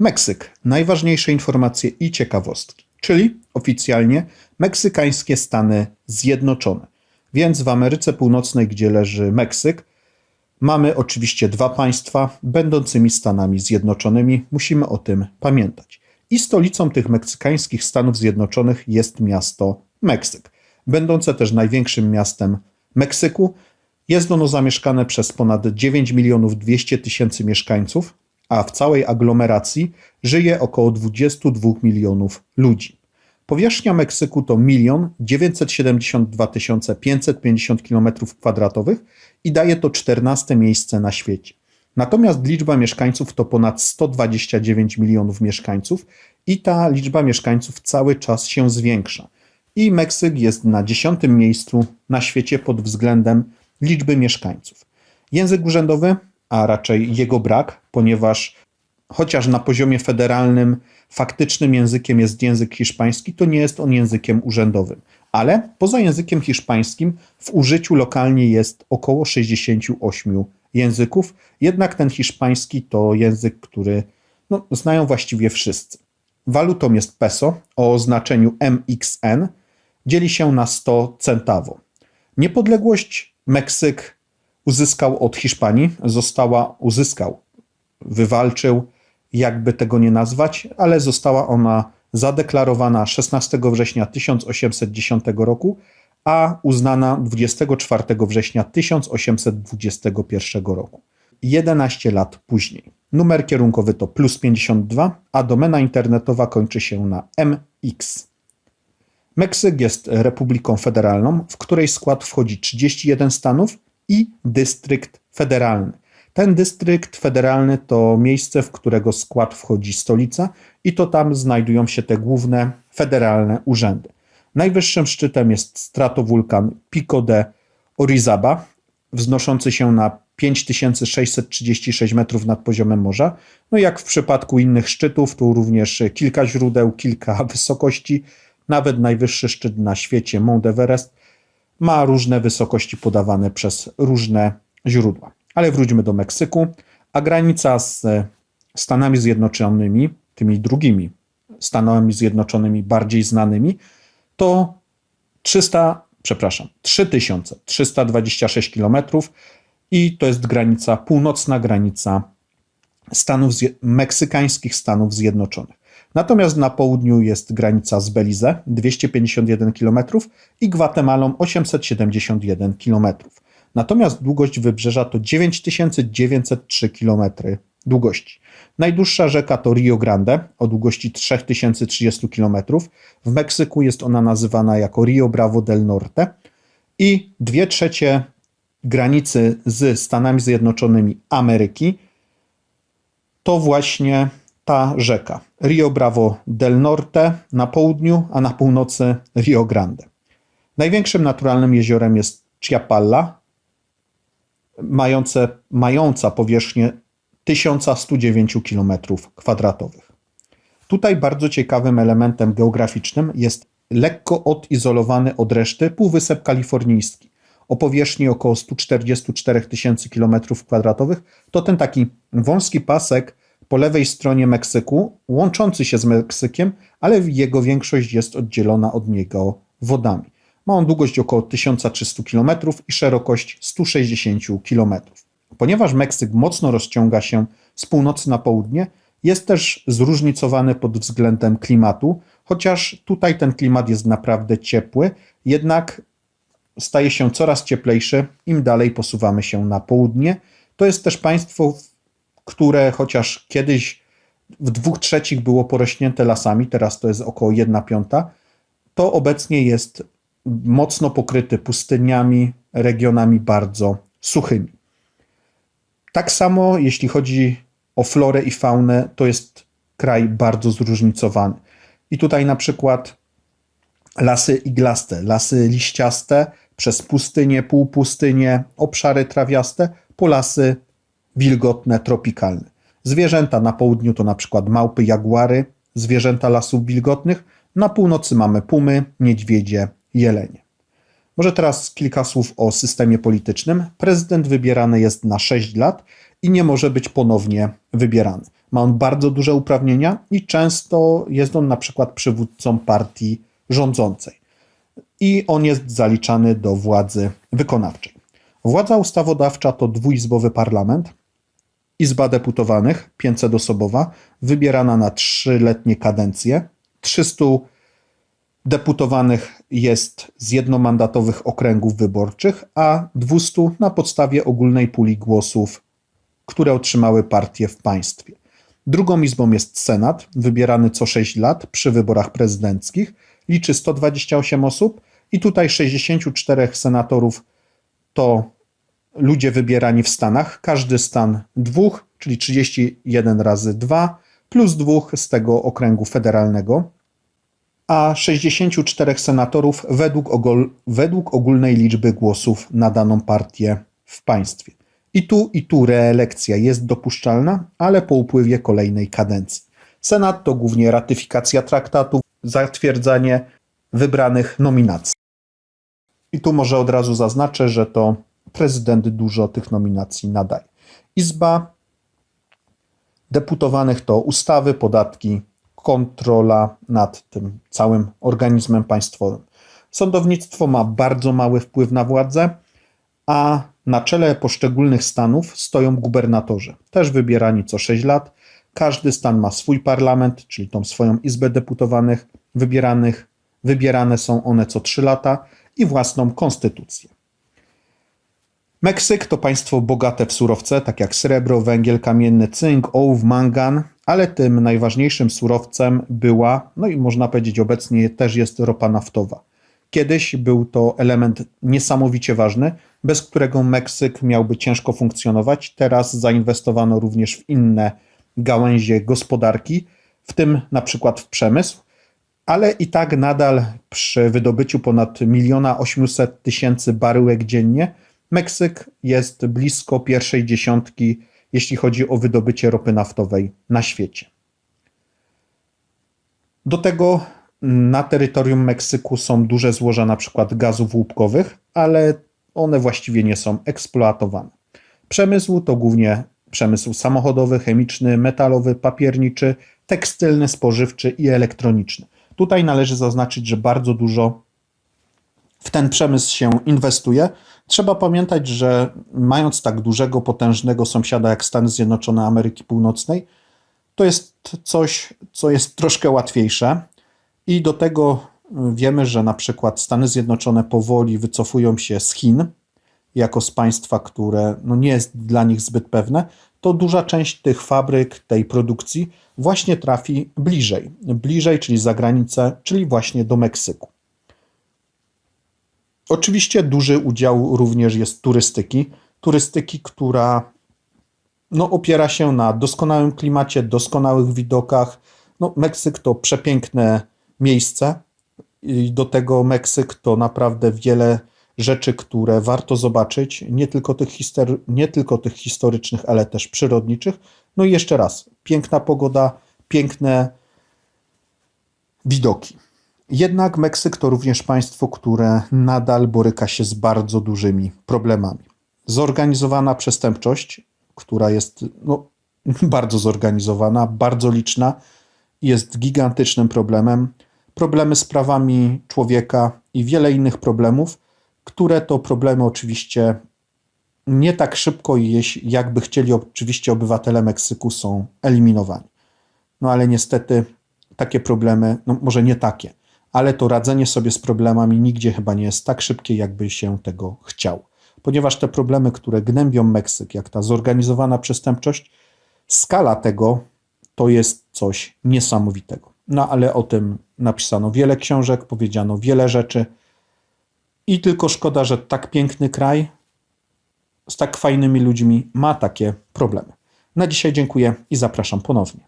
Meksyk. Najważniejsze informacje i ciekawostki, czyli oficjalnie meksykańskie Stany Zjednoczone. Więc w Ameryce Północnej, gdzie leży Meksyk, mamy oczywiście dwa państwa będącymi Stanami Zjednoczonymi. Musimy o tym pamiętać. I stolicą tych meksykańskich Stanów Zjednoczonych jest miasto Meksyk, będące też największym miastem Meksyku. Jest ono zamieszkane przez ponad 9 milionów 200 tysięcy mieszkańców, a w całej aglomeracji żyje około 22 milionów ludzi. Powierzchnia Meksyku to 1 972 550 km2 i daje to 14 miejsce na świecie. Natomiast liczba mieszkańców to ponad 129 milionów mieszkańców i ta liczba mieszkańców cały czas się zwiększa. I Meksyk jest na dziesiątym miejscu na świecie pod względem liczby mieszkańców. Język urzędowy, a raczej jego brak, ponieważ chociaż na poziomie federalnym faktycznym językiem jest język hiszpański, to nie jest on językiem urzędowym. Ale poza językiem hiszpańskim w użyciu lokalnie jest około 68 języków, jednak ten hiszpański to język, który no, znają właściwie wszyscy. Walutą jest peso o oznaczeniu MXN, dzieli się na 100 centawo. Niepodległość Meksyk uzyskał od Hiszpanii, została, uzyskał, wywalczył, jakby tego nie nazwać, ale została ona zadeklarowana 16 września 1810 roku, a uznana 24 września 1821 roku. 11 lat później. Numer kierunkowy to plus 52, a domena internetowa kończy się na MX. Meksyk jest republiką federalną, w której skład wchodzi 31 stanów i dystrykt federalny. Ten dystrykt federalny to miejsce, w którego skład wchodzi stolica, i to tam znajdują się te główne federalne urzędy. Najwyższym szczytem jest stratowulkan Pico de Orizaba, wznoszący się na 5636 metrów nad poziomem morza. No jak w przypadku innych szczytów, tu również kilka źródeł, kilka wysokości. Nawet najwyższy szczyt na świecie, Mount Everest, ma różne wysokości podawane przez różne źródła. Ale wróćmy do Meksyku, a granica z Stanami Zjednoczonymi, tymi drugimi Stanami Zjednoczonymi bardziej znanymi, to 300, przepraszam, 3326 km i to jest granica, północna granica Stanów, meksykańskich Stanów Zjednoczonych. Natomiast na południu jest granica z Belize 251 km i Gwatemalą 871 km. Natomiast długość wybrzeża to 9903 km długości. Najdłuższa rzeka to Rio Grande o długości 3030 km. W Meksyku jest ona nazywana jako Rio Bravo del Norte i dwie trzecie granicy z Stanami Zjednoczonymi Ameryki to właśnie ta rzeka. Rio Bravo del Norte na południu, a na północy Rio Grande. Największym naturalnym jeziorem jest Chiapalla, mające, mająca powierzchnię 1109 km2. Tutaj bardzo ciekawym elementem geograficznym jest lekko odizolowany od reszty Półwysep Kalifornijski o powierzchni około 144 tysięcy km2. To ten taki wąski pasek po lewej stronie Meksyku, łączący się z Meksykiem, ale jego większość jest oddzielona od niego wodami. Ma on długość około 1300 km i szerokość 160 km. Ponieważ Meksyk mocno rozciąga się z północy na południe, jest też zróżnicowany pod względem klimatu, chociaż tutaj ten klimat jest naprawdę ciepły, jednak staje się coraz cieplejszy im dalej posuwamy się na południe. To jest też państwo, które chociaż kiedyś w dwóch trzecich było porośnięte lasami, teraz to jest około 1 piąta, to obecnie jest mocno pokryty pustyniami, regionami bardzo suchymi. Tak samo jeśli chodzi o florę i faunę, to jest kraj bardzo zróżnicowany. I tutaj na przykład lasy iglaste, lasy liściaste, przez pustynie, półpustynie, obszary trawiaste, po lasy wilgotne, tropikalne. Zwierzęta na południu to na przykład małpy, jaguary, zwierzęta lasów wilgotnych, na północy mamy pumy, niedźwiedzie, jelenie. Może teraz kilka słów o systemie politycznym. Prezydent wybierany jest na 6 lat i nie może być ponownie wybierany. Ma on bardzo duże uprawnienia i często jest on na przykład przywódcą partii rządzącej. I on jest zaliczany do władzy wykonawczej. Władza ustawodawcza to dwuizbowy parlament. Izba deputowanych, 500-osobowa, wybierana na trzyletnie kadencje. 300 deputowanych jest z jednomandatowych okręgów wyborczych, a 200 na podstawie ogólnej puli głosów, które otrzymały partie w państwie. Drugą izbą jest Senat, wybierany co 6 lat przy wyborach prezydenckich. Liczy 128 osób i tutaj 64 senatorów to ludzie wybierani w stanach. Każdy stan dwóch, czyli 31 razy 2, plus dwóch z tego okręgu federalnego a 64 senatorów według, ogól, według ogólnej liczby głosów na daną partię w państwie. I tu, i tu reelekcja jest dopuszczalna, ale po upływie kolejnej kadencji. Senat to głównie ratyfikacja traktatów, zatwierdzanie wybranych nominacji. I tu może od razu zaznaczę, że to prezydent dużo tych nominacji nadaje. Izba deputowanych to ustawy, podatki, kontrola nad tym całym organizmem państwowym. Sądownictwo ma bardzo mały wpływ na władzę, a na czele poszczególnych stanów stoją gubernatorzy, też wybierani co 6 lat. Każdy stan ma swój parlament, czyli tą swoją izbę deputowanych, wybieranych, wybierane są one co 3 lata i własną konstytucję. Meksyk to państwo bogate w surowce, tak jak srebro, węgiel kamienny, cynk, ołów, mangan, ale tym najważniejszym surowcem była, no i można powiedzieć obecnie też jest ropa naftowa. Kiedyś był to element niesamowicie ważny, bez którego Meksyk miałby ciężko funkcjonować. Teraz zainwestowano również w inne gałęzie gospodarki, w tym na przykład w przemysł, ale i tak nadal przy wydobyciu ponad 1 800 tysięcy baryłek dziennie Meksyk jest blisko pierwszej dziesiątki, jeśli chodzi o wydobycie ropy naftowej na świecie. Do tego na terytorium Meksyku są duże złoża przykład gazów łupkowych, ale one właściwie nie są eksploatowane. Przemysł to głównie przemysł samochodowy, chemiczny, metalowy, papierniczy, tekstylny, spożywczy i elektroniczny. Tutaj należy zaznaczyć, że bardzo dużo w ten przemysł się inwestuje. Trzeba pamiętać, że mając tak dużego, potężnego sąsiada jak Stany Zjednoczone Ameryki Północnej, to jest coś, co jest troszkę łatwiejsze. I do tego wiemy, że na przykład Stany Zjednoczone powoli wycofują się z Chin, jako z państwa, które no nie jest dla nich zbyt pewne, to duża część tych fabryk, tej produkcji właśnie trafi bliżej. Bliżej, czyli za granicę, czyli właśnie do Meksyku. Oczywiście duży udział również jest turystyki. Turystyki, która no, opiera się na doskonałym klimacie, doskonałych widokach. No, Meksyk to przepiękne miejsce i do tego Meksyk to naprawdę wiele rzeczy, które warto zobaczyć, nie tylko tych, nie tylko tych historycznych, ale też przyrodniczych. No i jeszcze raz, piękna pogoda, piękne widoki. Jednak Meksyk to również państwo, które nadal boryka się z bardzo dużymi problemami. Zorganizowana przestępczość, która jest no, bardzo zorganizowana, bardzo liczna, jest gigantycznym problemem. Problemy z prawami człowieka i wiele innych problemów, które to problemy oczywiście nie tak szybko, jakby chcieli oczywiście obywatele Meksyku, są eliminowani. No ale niestety takie problemy, no może nie takie, ale to radzenie sobie z problemami nigdzie chyba nie jest tak szybkie, jakby się tego chciał. Ponieważ te problemy, które gnębią Meksyk, jak ta zorganizowana przestępczość, skala tego to jest coś niesamowitego. No ale o tym napisano wiele książek, powiedziano wiele rzeczy. I tylko szkoda, że tak piękny kraj z tak fajnymi ludźmi ma takie problemy. Na dzisiaj dziękuję i zapraszam ponownie.